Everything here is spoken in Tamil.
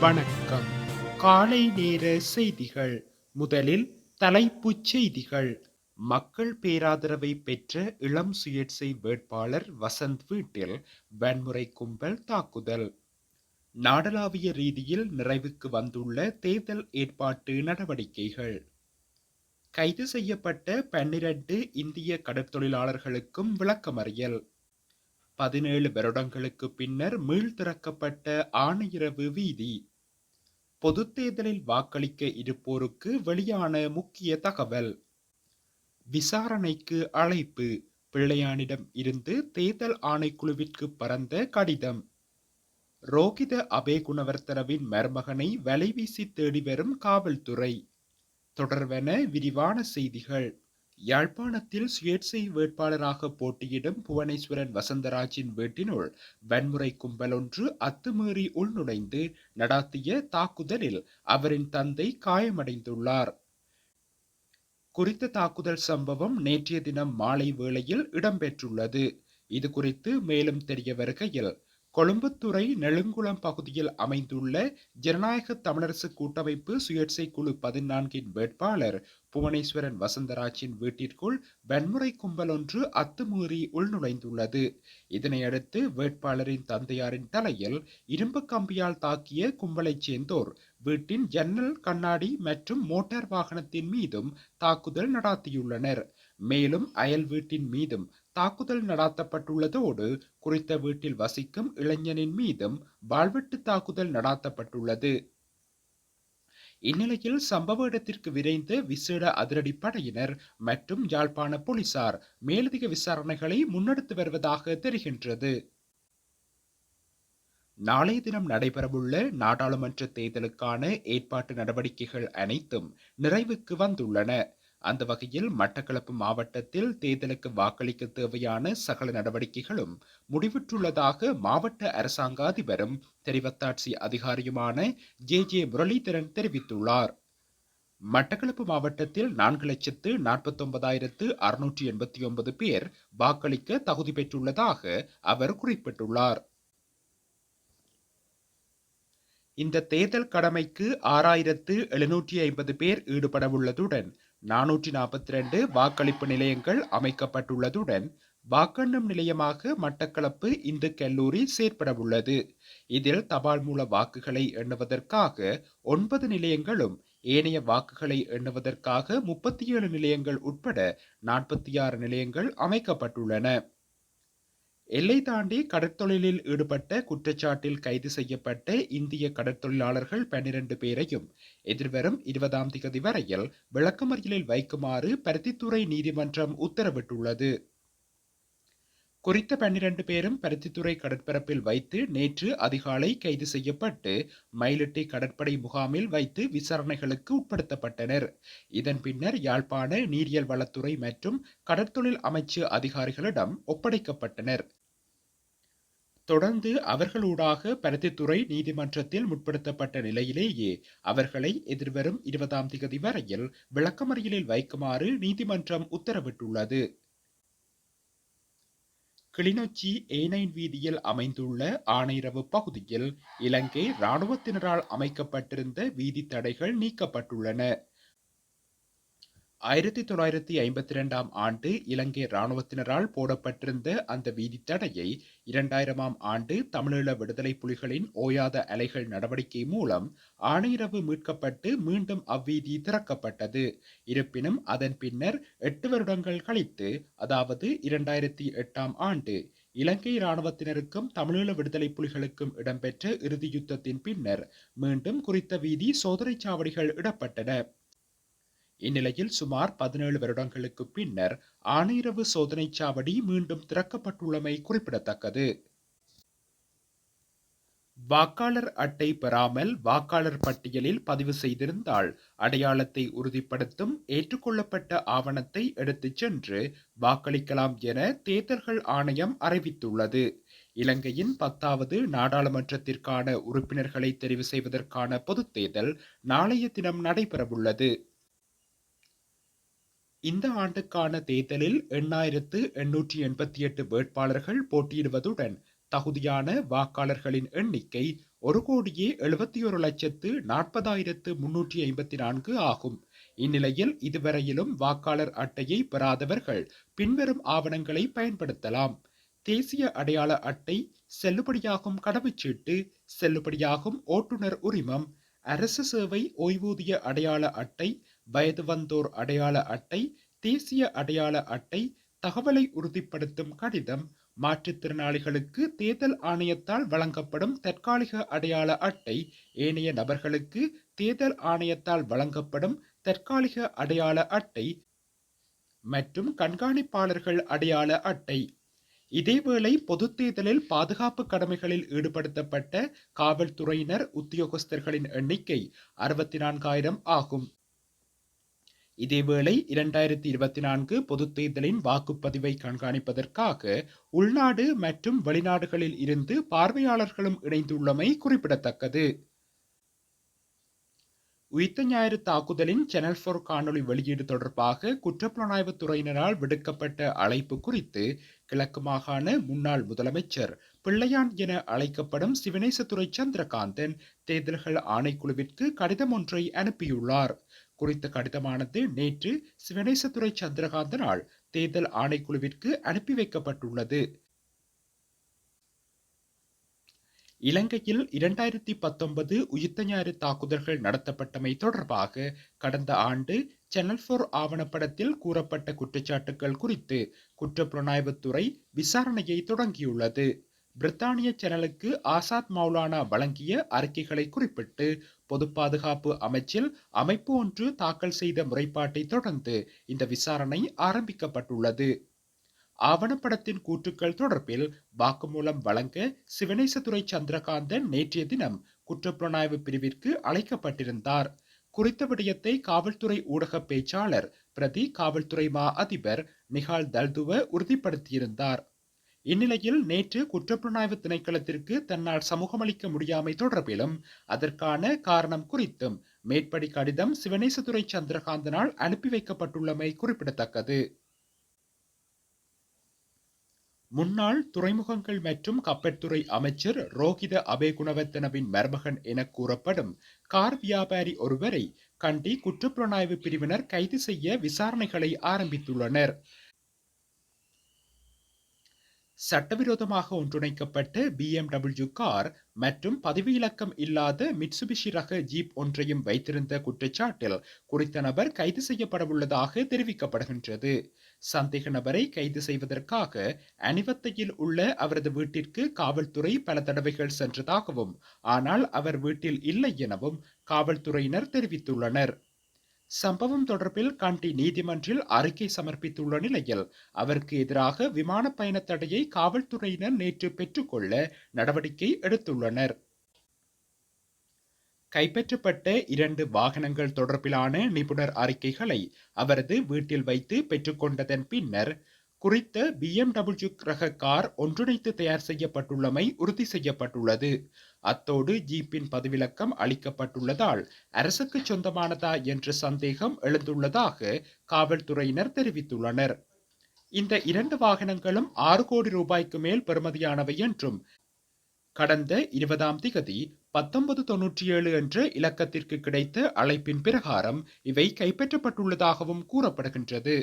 வணக்கம். காலை நேர செய்திகள். முதலில் தலைப்புச் செய்திகள். மக்கள் பேராதரவை பெற்ற இளம் சுயேட்சை வேட்பாளர் வசந்த் வீட்டில் வன்முறை கும்பல் தாக்குதல். நாடளாவிய ரீதியில் நிறைவுக்கு வந்துள்ள தேர்தல் ஏற்பாட்டு நடவடிக்கைகள். கைது செய்யப்பட்ட பன்னிரண்டு இந்திய கடற்தொழிலாளர்களுக்கும் விளக்கமறியல். பதினேழு வருடங்களுக்கு பின்னர் மீள் திறக்கப்பட்ட வீதி. பொது தேர்தலில் வாக்களிக்க இருப்போருக்கு வெளியான முக்கிய தகவல். விசாரணைக்கு அழைப்பு. பிள்ளையானிடம் இருந்து தேர்தல் ஆணைக்குழுவிற்கு பறந்த கடிதம். ரோகித அபேகுணவர்த்தனவின் மருமகனை வலைவீசி தேடி வரும் காவல்துறை. தொடர்வென விரிவான செய்திகள். யாழ்ப்பாணத்தில் சுயேட்சை வேட்பாளராக போட்டியிடும் புவனேஸ்வரன் வசந்தராஜின் வீட்டினுள் வன்முறை கும்பல் ஒன்று அத்துமீறி உள்நுழைந்து நடாத்திய தாக்குதலில் அவரின் தந்தை காயமடைந்துள்ளார். குறித்த தாக்குதல் சம்பவம் நேற்றைய தினம் மாலை வேளையில் இடம்பெற்றுள்ளது. இது குறித்து மேலும் தெரிய வருகையில் கொழும்புத்துறை நெழுங்குளம் பகுதியில் அமைந்துள்ள ஜனநாயக தமிழரசு கூட்டமைப்பு சுயேட்சை குழு பதினான்கின் வேட்பாளர் புவனேஸ்வரன் வசந்தராஜின் வீட்டிற்குள் வன்முறை கும்பல் ஒன்று அத்துமீறி உள்நுழைந்துள்ளது. இதனையடுத்து வேட்பாளரின் தந்தையாரின் தலையில் இரும்பு கம்பியால் தாக்கிய கும்பலைச் சேர்ந்தோர் வீட்டின் ஜன்னல் கண்ணாடி மற்றும் மோட்டார் வாகனத்தின் மீதும் தாக்குதல் நடாத்தியுள்ளனர். மேலும் அயல் வீட்டின் மீதும் தாக்குதல் நடாத்தப்பட்டுள்ளதோடு குறித்த வீட்டில் வசிக்கும் இளைஞனின் மீதும் வாழ்வெட்டு தாக்குதல் நடாத்தப்பட்டுள்ளது. இந்நிலையில் சம்பவ இடத்திற்கு விரைந்த விசேட அதிரடி படையினர் மற்றும் யாழ்ப்பாண போலீசார் மேலதிக விசாரணைகளை முன்னெடுத்து வருவதாக தெரிகின்றது. நாளைய தினம் நடைபெறவுள்ள நாடாளுமன்ற தேர்தலுக்கான ஏற்பாட்டு நடவடிக்கைகள் அனைத்தும் நிறைவுக்கு வந்துள்ளன. அந்த வகையில் மட்டக்களப்பு மாவட்டத்தில் தேர்தலுக்கு வாக்களிக்க தேவையான சகல நடவடிக்கைகளும் முடிவுற்றுள்ளதாக மாவட்ட அரசாங்க அதிபரும் தெரிவத்தாட்சி அதிகாரியுமான ஜே. ஜே. முரளிதரன் தெரிவித்துள்ளார். மட்டக்களப்பு மாவட்டத்தில் நான்கு லட்சத்து நாற்பத்தொன்பதாயிரத்து அறுநூற்றி எண்பத்தி ஒன்பது பேர் வாக்களிக்க தகுதி பெற்றுள்ளதாக அவர் குறிப்பிட்டுள்ளார். இந்த தேர்தல் கடமைக்கு ஆறாயிரத்து எழுநூற்றி ஐம்பது பேர் ஈடுபடவுள்ளதுடன் நானூற்றி நாற்பத்தி ரெண்டு வாக்களிப்பு நிலையங்கள் அமைக்கப்பட்டுள்ளதுடன் வாக்கெண்ணும் நிலையமாக மட்டக்களப்பு இந்து கல்லூரி செயற்படவுள்ளது. இதில் தபால் மூல வாக்குகளை எண்ணுவதற்காக ஒன்பது நிலையங்களும் ஏனைய வாக்குகளை எண்ணுவதற்காக முப்பத்தி ஏழு நிலையங்கள் உட்பட நாற்பத்தி ஆறு நிலையங்கள் அமைக்கப்பட்டுள்ளன. எல்லை தாண்டி கடற்தொழிலில் ஈடுபட்ட குற்றச்சாட்டில் கைது செய்யப்பட்ட இந்திய கடற்தொழிலாளர்கள் பன்னிரண்டு பேரையும் எதிர்வரும் இருபதாம் திகதி வரையில் விளக்கமறியலில் வைக்குமாறு பருத்தித்துறை நீதிமன்றம் உத்தரவிட்டுள்ளது. குறித்த பன்னிரண்டு பேரும் பருத்தித்துறை கடற்பரப்பில் வைத்து நேற்று அதிகாலை கைது செய்யப்பட்டு மயிலிட்டி கடற்படை முகாமில் வைத்து விசாரணைகளுக்கு உட்படுத்தப்பட்டனர். இதன் பின்னர் யாழ்ப்பாண நீரியல் வளத்துறை மற்றும் கடற்தொழில் அமைச்சு அதிகாரிகளிடம் ஒப்படைக்கப்பட்டனர். தொடர்ந்து அவர்களூடாக பருத்தித்துறை நீதிமன்றத்தில் முற்படுத்தப்பட்ட நிலையிலேயே அவர்களை எதிர்வரும் இருபதாம் தேதி வரையில் விளக்கமறியலில் வைக்குமாறு நீதிமன்றம் உத்தரவிட்டுள்ளது. கிளிநொச்சி ஏனைன் வீதியில் அமைந்துள்ள ஆணையரவு பகுதியில் இலங்கை இராணுவத்தினரால் அமைக்கப்பட்டிருந்த வீதி தடைகள் நீக்கப்பட்டுள்ளன. ஆயிரத்தி தொள்ளாயிரத்தி ஐம்பத்தி இரண்டாம் ஆண்டு இலங்கை இராணுவத்தினரால் போடப்பட்டிருந்த அந்த வீதி தடையை இரண்டாயிரமாம் ஆண்டு தமிழீழ விடுதலை புலிகளின் ஓயாத அலைகள் நடவடிக்கை மூலம் ஆணையரவு மீட்கப்பட்டு மீண்டும் அவ்வீதி திறக்கப்பட்டது. இருப்பினும் அதன் பின்னர் எட்டு வருடங்கள் கழித்து அதாவது இரண்டாயிரத்தி எட்டாம் ஆண்டு இலங்கை இராணுவத்தினருக்கும் தமிழீழ விடுதலை புலிகளுக்கும் இடம்பெற்ற இறுதி யுத்தத்தின் பின்னர் மீண்டும் குறித்த வீதி சோதனை சாவடிகள் இடப்பட்டன. இந்நிலையில் சுமார் பதினேழு வருடங்களுக்கு பின்னர் ஆணையரவு சோதனை சாவடி மீண்டும் திறக்கப்பட்டுள்ளமை குறிப்பிடத்தக்கது. வாக்காளர் அட்டை பெறாமல் வாக்காளர் பட்டியலில் பதிவு செய்திருந்தால் அடையாளத்தை உறுதிப்படுத்தும் ஏற்றுக்கொள்ளப்பட்ட ஆவணத்தை எடுத்துச் சென்று வாக்களிக்கலாம் என தேர்தல்கள் ஆணையம் அறிவித்துள்ளது. இலங்கையின் பத்தாவது நாடாளுமன்றத்திற்கான உறுப்பினர்களை தெரிவு செய்வதற்கான பொதுத் தேர்தல் நாளைய தினம் நடைபெறவுள்ளது. இந்த ஆண்டுக்கான தேர்தலில் எண்ணாயிரத்து எண்ணூற்றி எண்பத்தி எட்டு வேட்பாளர்கள் போட்டியிடுவதுடன் தகுதியான வாக்காளர்களின் எண்ணிக்கை ஒரு கோடியே எழுபத்தி ஒரு லட்சத்து நாற்பதாயிரத்து முன்னூற்றி ஐம்பத்தி நான்கு ஆகும். இந்நிலையில் இதுவரையிலும் வாக்காளர் அட்டையை பெறாதவர்கள் பின்வரும் ஆவணங்களை பயன்படுத்தலாம். தேசிய அடையாள அட்டை செல்லுபடியாகும் கடவுச்சீட்டு செல்லுபடியாகும் ஓட்டுநர் உரிமம் அரசு சேவை ஓய்வூதிய அடையாள அட்டை வயது வந்தோர் அடையாள அட்டை தேசிய அடையாள அட்டை தகவலை உறுதிப்படுத்தும் கடிதம் மாற்றுத்திறனாளிகளுக்கு தேர்தல் ஆணையத்தால் வழங்கப்படும் தற்காலிக அடையாள அட்டை ஏனைய நபர்களுக்கு தேர்தல் ஆணையத்தால் வழங்கப்படும் தற்காலிக அடையாள அட்டை மற்றும் கண்காணிப்பாளர்கள் அடையாள அட்டை. இதேவேளை பொதுத் தேர்தலில் பாதுகாப்பு கடமைகளில் ஈடுபடுத்தப்பட்ட காவல்துறையினர் உத்தியோகஸ்தர்களின் எண்ணிக்கை அறுபத்தி நான்காயிரம் ஆகும். இதேவேளை இரண்டாயிரத்தி இருபத்தி நான்கு பொதுத் தேர்தலின் வாக்குப்பதிவை கண்காணிப்பதற்காக உள்நாடு மற்றும் வெளிநாடுகளில் இருந்து பார்வையாளர்களும் இணைந்துள்ளமை குறிப்பிடத்தக்கது. உயிர்த்த ஞாயிறு தாக்குதலின் சேனல் போர் காணொளி வெளியீடு தொடர்பாக குற்றப்புலனாய்வு துறையினரால் விடுக்கப்பட்ட அழைப்பு குறித்து கிழக்கு மாகாண முன்னாள் முதலமைச்சர் பிள்ளையான் என அழைக்கப்படும் சிவனேசதுரை சந்திரகாந்தன் தேர்தல்கள் ஆணைக்குழுவிற்கு கடிதம் ஒன்றை அனுப்பியுள்ளார். குறித்த கடிதமானது நேற்று சிவனேசதுரை சந்திரகாந்தனால் தேர்தல் ஆணைக்குழுவிற்கு அனுப்பி வைக்கப்பட்டுள்ளது. இலங்கையில் இரண்டாயிரத்தி பத்தொன்பது உயிர்த்த ஞாயிறு தாக்குதல்கள் நடத்தப்பட்டமை தொடர்பாக கடந்த ஆண்டு சேனல் போர் ஆவணப்படத்தில் கூறப்பட்ட குற்றச்சாட்டுகள் குறித்து குற்றப்புலனாய்வுத்துறை விசாரணையை தொடங்கியுள்ளது. பிரித்தானிய சேனலுக்கு ஆசாத் மௌலானா வழங்கிய அறிக்கைகளை குறிப்பிட்டு பொது பாதுகாப்பு அமைச்சில் அமைப்பு ஒன்று தாக்கல் செய்த முறைப்பாட்டை தொடர்ந்து இந்த விசாரணை ஆரம்பிக்கப்பட்டுள்ளது. ஆவணப்படத்தின் கூற்றுக்கள் தொடர்பில் வாக்குமூலம் வழங்க சிவனேசதுரை சந்திரகாந்தன் நேற்றைய தினம் குற்றப்புலனாய்வு பிரிவிற்கு அழைக்கப்பட்டிருந்தார். குறித்த விடயத்தை காவல்துறை ஊடக பேச்சாளர் பிரதி காவல்துறை மா அதிபர் நிகால் தல்துவ உறுதிப்படுத்தியிருந்தார். இந்நிலையில் நேற்று குற்றப்புலனாய்வு திணைக்களத்திற்கு தன்னால் சமூகமளிக்க முடியாமை தொடர்பிலும் அதற்கான காரணம் குறித்தும் மேற்படி கடிதம் சிவனேசதுரை சந்திரகாந்தனால் அனுப்பி வைக்கப்பட்டுள்ளமை குறிப்பிடத்தக்கது. முன்னாள் துறைமுகங்கள் மற்றும் கப்பற்துறை அமைச்சர் ரோஹித அபேகுணவர்த்தனவின் மருமகன் என கூறப்படும் கார் வியாபாரி ஒருவரை கண்டி குற்றப்புலனாய்வு பிரிவினர் கைது செய்ய விசாரணைகளை ஆரம்பித்துள்ளனர். சட்டவிரோதமாக ஒன்றிணைக்கப்பட்ட பிஎம்டபிள்யூ கார் மற்றும் பதவியிலக்கம் இலக்கம் இல்லாத மிட்சுபிஷி ரக ஜீப் ஒன்றையும் வைத்திருந்த குற்றச்சாட்டில் குறித்த நபர் கைது செய்யப்படவுள்ளதாக தெரிவிக்கப்படுகின்றது. சந்தேக நபரை கைது செய்வதற்காக அணிவத்தையில் உள்ள அவரது வீட்டிற்கு காவல்துறை பல தடவைகள் சென்றதாகவும் ஆனால் அவர் வீட்டில் இல்லை எனவும் காவல்துறையினர் தெரிவித்துள்ளனர். சம்பவம் தொடர்பில் கண்டி நீதிமன்றில் அறிக்கை சமர்ப்பித்துள்ள நிலையில் அவருக்கு எதிராக விமான பயண தடையை காவல்துறையினர் நேற்று பெற்றுக்கொள்ள நடவடிக்கை எடுத்துள்ளனர். கைப்பற்றப்பட்ட இரண்டு வாகனங்கள் தொடர்பிலான நிபுணர் அறிக்கைகளை அவரது வீட்டில் வைத்து பெற்றுக்கொண்டதன் பின்னர் குறித்த பிஎம்டபிள்யூ ரக கார் ஒன்றிணைத்து தயார் செய்யப்பட்டுள்ளமை உறுதி செய்யப்பட்டுள்ளது. அத்தோடு ஜீப்பின் பதிவிலக்கம் அளிக்கப்பட்டுள்ளதால் அரசுக்கு சொந்தமானதா என்ற சந்தேகம் எழுந்துள்ளதாக காவல்துறையினர் தெரிவித்துள்ளனர். இந்த இரண்டு வாகனங்களும் ஆறு கோடி ரூபாய்க்கு மேல் பெறுமதியானவை என்றும் கடந்த இருபதாம் திகதி பத்தொன்பது தொன்னூற்றி ஏழு என்ற இலக்கத்திற்கு கிடைத்த அழைப்பின் பிரகாரம் இவை கைப்பற்றப்பட்டுள்ளதாகவும் கூறப்படுகின்றது.